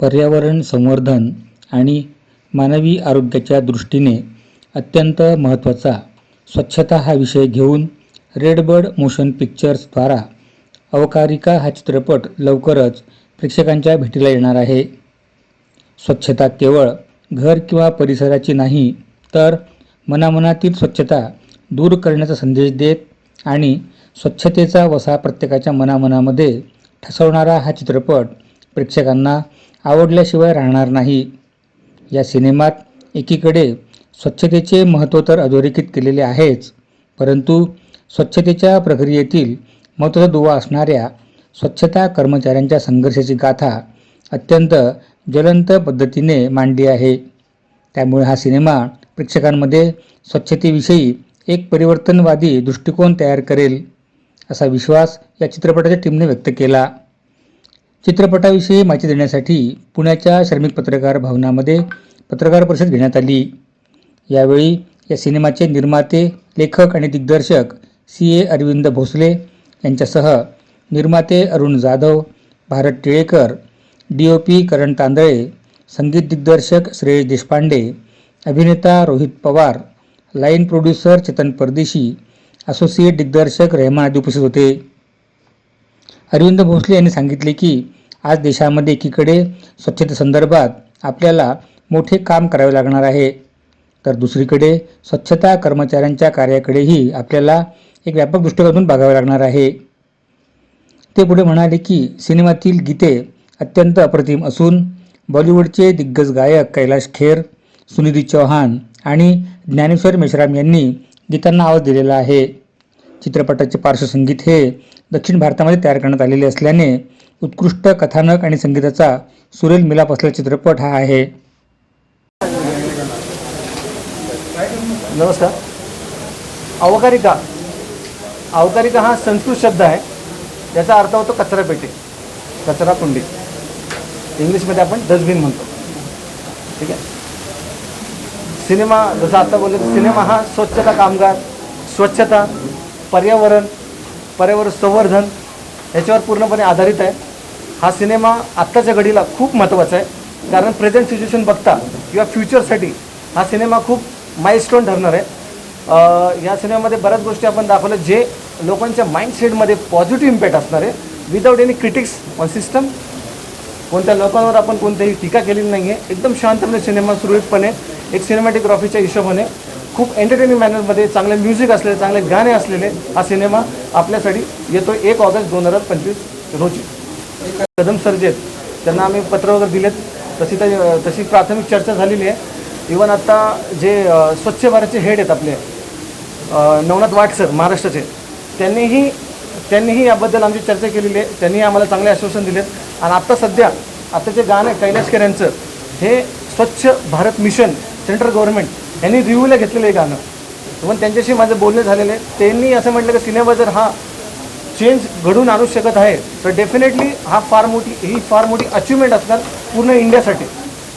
पर्यावरण संवर्धन आणि मानवी आरोग्याच्या दृष्टीने अत्यंत महत्त्वाचा. स्वच्छता हा विषय घेऊन रेडबर्ड मोशन पिक्चर्सद्वारा अवकारिका हा चित्रपट लवकरच प्रेक्षकांच्या भेटीला येणार आहे. स्वच्छता केवळ घर किंवा परिसराची नाही तर मनामनातील स्वच्छता दूर करण्याचा संदेश देत आणि स्वच्छतेचा वसा प्रत्येकाच्या मनामनामध्ये ठसवणारा हा चित्रपट प्रेक्षकांना आवडल्याशिवाय राहणार नाही. या सिनेमात एकीकडे स्वच्छतेचे महत्त्व तर अधोरेखित केलेले आहेच परंतु स्वच्छतेच्या प्रक्रियेतील महत्त्वाचा दुवा असणाऱ्या स्वच्छता कर्मचाऱ्यांच्या संघर्षाची गाथा अत्यंत ज्वलंत पद्धतीने मांडली आहे. त्यामुळे हा सिनेमा प्रेक्षकांमध्ये स्वच्छतेविषयी एक परिवर्तनवादी दृष्टिकोन तयार करेल असा विश्वास या चित्रपटाच्या टीमने व्यक्त केला. चित्रपटाविषयी माहिती देण्यासाठी पुण्याच्या श्रमिक पत्रकार भवनामध्ये पत्रकार परिषद घेण्यात आली. यावेळी या सिनेमाचे निर्माते लेखक आणि दिग्दर्शक सी ए अरविंद भोसले यांच्यासह निर्माते Arun Jadhav Bharat Tilekar D O P Karan Tandale संगीत दिग्दर्शक श्रेयस देशपांडे अभिनेता Rohit Pawar line producer Chetan Pardeshi associate दिग्दर्शक रेहमान आदी उपस्थित होते. अरविंद भोसले यांनी सांगितले की आज देशामध्ये एकीकडे स्वच्छतेसंदर्भात आपल्याला मोठे काम करावे लागणार आहे. तर दुसरीकडे स्वच्छता कर्मचाऱ्यांच्या कार्याकडेही आपल्याला एक व्यापक दृष्टिकोनातून बघावे लागणार आहे. ते पुढे म्हणाले की सिनेमातील गीते अत्यंत अप्रतिम असून बॉलिवूडचे दिग्गज गायक कैलाश खेर सुनिधी चौहान आणि ज्ञानेश्वर मेश्राम यांनी गीतांना आवाज दिलेला आहे. चित्रपटाचे पार्श्वसंगीत हे दक्षिण भारतामध्ये तयार करण्यात आलेले असल्याने उत्कृष्ट कथानक आणि संगीताचा सुरेल मिलाप असलेला चित्रपट हा आहे. नमस्कार. अवकारिका. अवकारिका हा संस्कृत शब्द आहे. याचा अर्थ होतो कचरा पेटी कचरा कुंडी इंग्लिशमध्ये आपण डस्टबिन म्हणतो. ठीक आहे? सिनेमा जसं आता बोललो सिनेमा हा स्वच्छता कामगार स्वच्छता पर्यावरण पर्यावरण संवर्धन याच्यावर पूर्णपणे आधारित आहे. हा सिनेमा आत्ताच्या घडीला खूप महत्त्वाचा आहे. कारण प्रेझेंट सिच्युएशन बघता किंवा फ्युचरसाठी हा सिनेमा खूप माइलस्टोन ठरणार आहे. या सिनेमामध्ये बऱ्याच गोष्टी आपण दाखवल्या जे लोकांच्या माइंडसेटमध्ये पॉझिटिव्ह इम्पॅक्ट असणार आहे. Without any critics on system कोणत्या लोकांवर आपण कोणतीही टीका केलेली नाही आहे एकदम शांतपणे सिनेमा सुरळीतपणे एक सिनेमॅटोग्राफीच्या हिशोबाने खूप एंटरटेनिंग मॅनरमध्ये चांगले म्युझिक असलेले चांगले गाणे असलेले हा सिनेमा आपल्यासाठी येतो एक ऑगस्ट दोन हजार पंचवीस रोजी. कदम सर जे आहेत त्यांना आम्ही पत्र वगैरे दिलेत. तशी तर तशी प्राथमिक चर्चा झालेली आहे. इवन आत्ता जे स्वच्छ भारतचे हेड आहेत आपले नवनाथ वाट सर महाराष्ट्राचे त्यांनीही त्यांनीही याबद्दल आमची चर्चा केलेली आहे. त्यांनीही आम्हाला चांगले आश्वासन दिलेत. आणि आत्ता सध्या आत्ताचे गाणं कैलाशकर यांचं हे स्वच्छ भारत मिशन सेंट्रल गव्हर्नमेंट यांनी रिव्ह्यूला घेतलेलं आहे गाणं. पण त्यांच्याशी माझं बोलणं झालेलं आहे. त्यांनी असं म्हटलं की सिनेमा जर हा चेंज घडून आणू शकत आहे तर डेफिनेटली हा फार मोठी ही फार मोठी अचिव्हमेंट असणार पूर्ण इंडियासाठी.